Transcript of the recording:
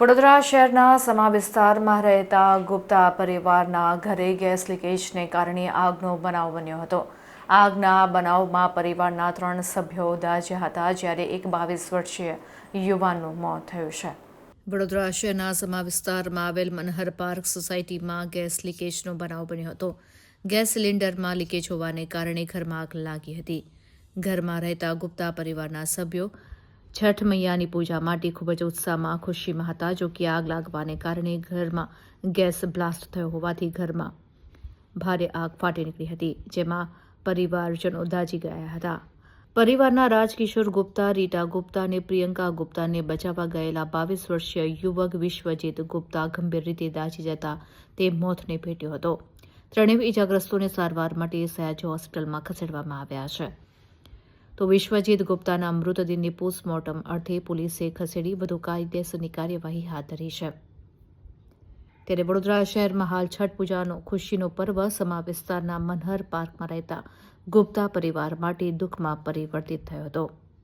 વડોદરા શહેરના સમા વિસ્તારમાં રહેતા ગુપ્તા પરિવારના ઘરે ગેસ લીકેજને કારણે આગનો બનાવ બન્યો હતો. આગના બનાવમાં પરિવારના ત્રણ સભ્યો દાજ્યા હતા, જ્યારે એક બાવીસ વર્ષીય યુવાનનું મોત થયું છે. વડોદરા શહેરના સમા વિસ્તારમાં આવેલ મનહર પાર્ક સોસાયટીમાં ગેસ લીકેજનો બનાવ બન્યો હતો. ગેસ સિલિન્ડરમાં લીકેજ હોવાને કારણે ઘરમાં આગ લાગી હતી. ઘરમાં રહેતા ગુપ્તા પરિવારના સભ્યો છઠ મૈયાની પૂજા માટે ખૂબ જ ઉત્સાહમાં ખુશીમાં હતા જો કે આગ લાગવાને કારણે ઘરમાં ગેસ બ્લાસ્ટ થયો હોવાથી ઘરમાં ભારે આગ ફાટી નીકળી હતી, જેમાં પરિવારજનો દાજી ગયા હતા. પરિવારના રાજકિશોર ગુપ્તા, રીટા ગુપ્તા અને પ્રિયંકા ગુપ્તાને બચાવવા ગયેલા બાવીસ વર્ષીય યુવક વિશ્વજીત ગુપ્તા ગંભીર રીતે દાજી જતા તે મોતને ભેટ્યો હતો. ત્રણેય ઇજાગ્રસ્તોને સારવાર માટે સયાજી હોસ્પિટલમાં ખસેડવામાં આવ્યા છે. તો વિશ્વજીત ગુપ્તાના મૃતદેહની પોસ્ટમોર્ટમ અર્થે પોલીસે ખસેડી વધુ કાયદેસરની કાર્યવાહી હાથ ધરી છે. ત્યારે વડોદરા શહેરમાં હાલ છઠ પૂજાનો ખુશીનો પર્વ સમા વિસ્તારના મનહર પાર્કમાં રહેતા ગુપ્તા પરિવાર માટે દુઃખમાં પરિવર્તિત થયો હતો.